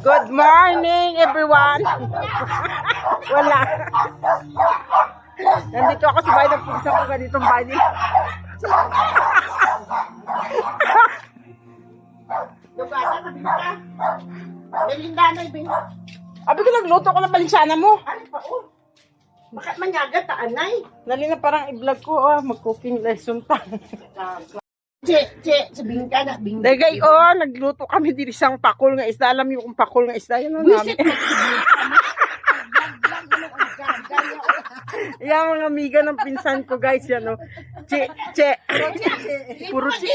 Good morning, everyone. Wala. Nandito ako sa bahay ng pusa ko ganitong bahay nila. Lugada ka, binta. Belinda na, binta. Abi ko nagluto ko ng balinsyana mo. Ano pa, oh. Bakit manyaga ta, anay? Dali na parang i-vlog ko, ah, mag-cooking lesson pa. Che, che, sabihin ka na, binta. Dagay, oh, nagluto kami diri sang pakol nga isda. Alam niyo kung pakol nga isda, yun ang namin. Wisit mo, Yan mga amiga ng pinsan ko, guys, yan, oh. Che, che. Puro che.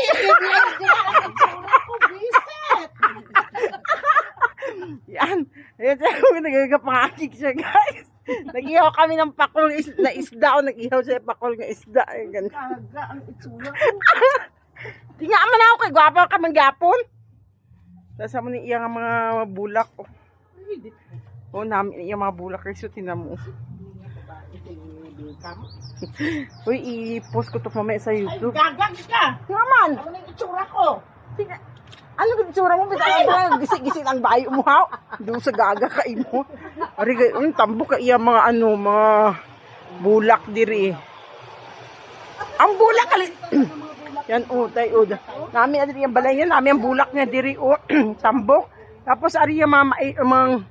Yan. Yan siya, nagagapangakik siya, guys. Nag-ihaw kami ng pakol na is- na isda, o nag-ihaw siya ng pakol nga isda. Ay, ganun. Kaga ang itsura. Tingnan man ako kay gwapa ka man gyapon. Tapos mo ni iya nga mga bulak. Oh, oh namin iya mga bulak kay so tinan mo. Uy, i-post ko to mamaya sa YouTube. Gagag ka. Naman. Ano na yung itsura ko? Tingnan. Ano ba itsura mo? Bitaw ba? Gisi-gisi ang bayo mo ha? Doon sa gaga ka imo. Ari um, tambo ka iya mga ano, mga bulak diri. Ang bulak kali. Yan oh, tay oh. Nami na diri ang balay niya, nami ang bulak niya diri oh, tambok. Tapos ari yung mga mai- mga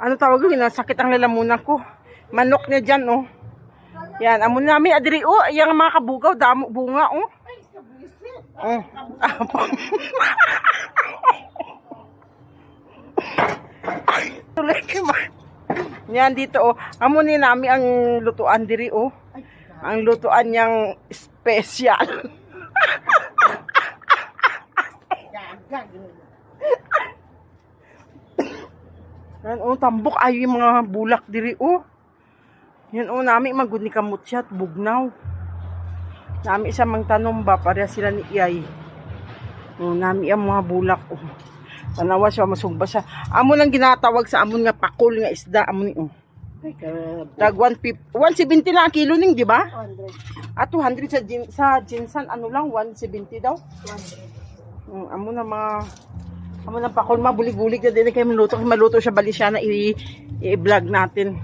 ano tawag yun, sakit ang lalamunan ko. Manok niya dyan, oh. Yan, amo namin, adiri, oh, yung mga kabugaw, damo, bunga, oh. Oh. Tuloy ka? Yan dito, oh. Amo ni namin ang lutuan diri, oh. Ang lutuan niyang special. Yan, oh, tambok ay yung mga bulak diri, oh. Yan, oh, nami magud ni kamot siya at bugnaw. Nami isa mang tanom ba, pareha sila ni Iyay. Oh, nami ang mga bulak, oh. Tanawa siya, masugba siya. Amo lang ginatawag sa amon nga pakol nga isda, amo ni, oh. Ay. Tag 150, 170 lang ang kilo ning, di ba? 100. At 200 sa, gin, sa ginsan, ano lang, 170 daw. 100. Mm, amo na mga amo na pakol mabulig-bulig na din kay maluto kay maluto siya bali siya na i-vlog natin.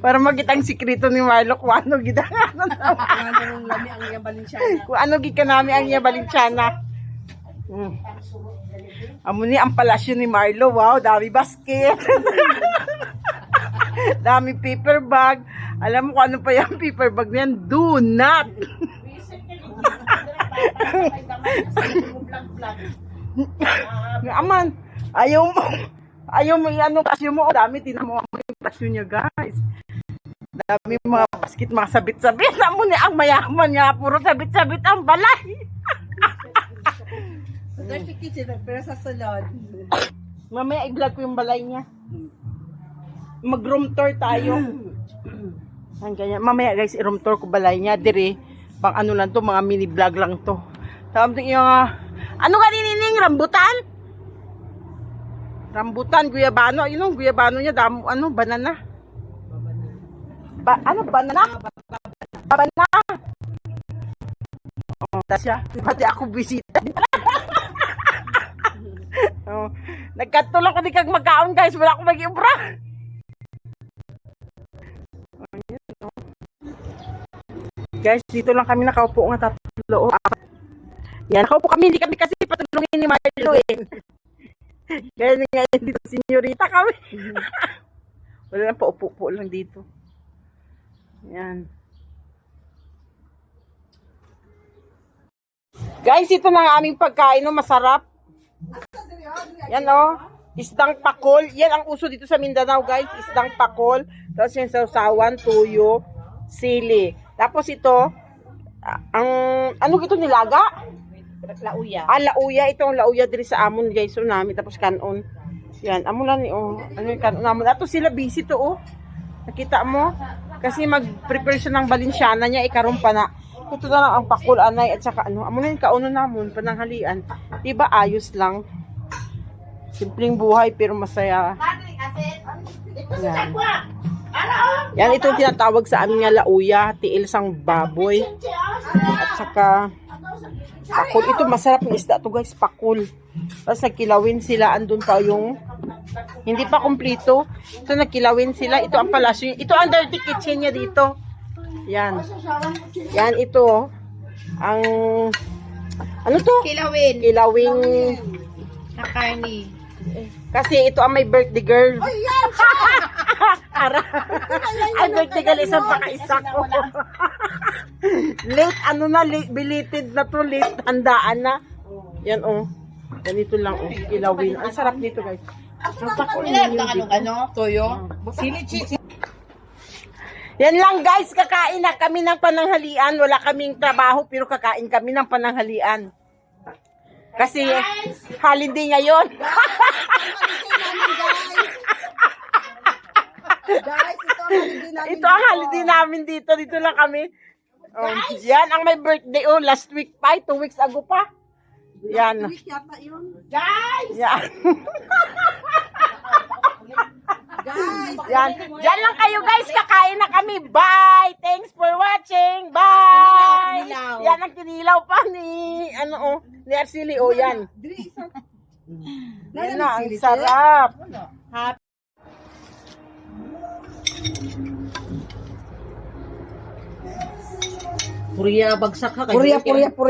Para makita ang sikreto ni Marlo kung ano gidanganan Ano kung ano gikanami ang niya balinsyana. Mm. Amo ni ang palasyo ni Marlo. Wow, dami basket. dami paper bag. Alam mo kung ano pa yung paper bag niyan? Do not. Aman, ayaw mo, ayaw mo i-ano pasyo mo, dami, tinan mo ang yung pasyo niya, guys. Dami mga basket, mga sabit-sabit. Amo ang mayaman niya, puro sabit-sabit ang balay. Certificate siya, pero sa salon. Mamaya i-vlog ko yung balay niya. Mag-room tour tayo. Ang. Mamaya guys, i-room tour ko balay niya. Dire, pang ano lang to, mga mini vlog lang to. Tapos yung, ah, ano ka ninining? Rambutan? Rambutan, guyabano. Yun yung guyabano niya, damo, ano, banana. Ba, ano, banana? Banana. Oh, siya, pati ako bisita. Oh, nagkatulong ko di kag magkaon guys, wala akong mag-iubra. Oh. Guys, dito lang kami nakaupo nga tatlo. Yan, nakaupo kami, hindi kami kasi patulungin ni Marlo eh. Kaya nga dito, senyorita kami. Wala lang, paupo-upo lang dito. Yan. Guys, ito na ang aming pagkain, no, masarap. Yan, oh. Isdang pakol. Yan ang uso dito sa Mindanao, guys. Isdang pakol. Tapos yung sausawan, tuyo, sili. Tapos ito, ang, ano ito nilaga? Lauya. Ah, lauya. Ito ang lauya diri sa amon, guys. So, namin. Tapos kanon. Yan. Amo lang ni, oh. Ano yung kanon namin. Ato sila busy to, oh. Nakita mo? Kasi mag-prepare siya ng balinsyana niya, ikaroon pa na. Ito na lang ang pakul, anay, at saka ano. Amo na yung kauno namon, pananghalian. Diba, ayos lang. Simpleng buhay, pero masaya. Si Yan. Sagwa. Yan, ito yung tinatawag sa amin nga lauya, tiil sang baboy. At saka, pakul. Ito, masarap ng isda to guys, pakul. Tapos nagkilawin sila, andun pa yung, hindi pa kumplito. So, nagkilawin sila. Ito ang palasyo. Ito ang dirty kitchen niya dito. Yan. Yan, ito. Ang, ano to? Kilawin. Kilawing, Nakarni. Kasi ito ang may birthday girl. Ara. Ay, birthday girl, isang pakaisa ko. late, ano na, late, belated na to, late, handaan na. Yan, oh. Ganito lang, oh. Kilawin. Ang sarap dito, guys. Ninyo ang ano, dito. ano, toyo? Sili cheese. Yan lang, guys. Kakain na kami ng pananghalian. Wala kaming trabaho, pero kakain kami ng pananghalian. Kasi, holiday ngayon. Guys, ito ang holiday namin. Ito ang holiday namin dito. Dito lang kami. Um, yan ang may birthday. Oh, last week pa. Two weeks ago pa. Yan. Yata yun. Guys! Yan. Guys! Yan. Yan lang kayo guys. Kakain na kami. Bye. Thanks for watching. Bye. Yan ang kinilaw pa ni, ano oh, ni Arceli. Oh, yan. Isa. Yan na. Ang sarap. Happy. Puriya bagsak ka. Purya, purya,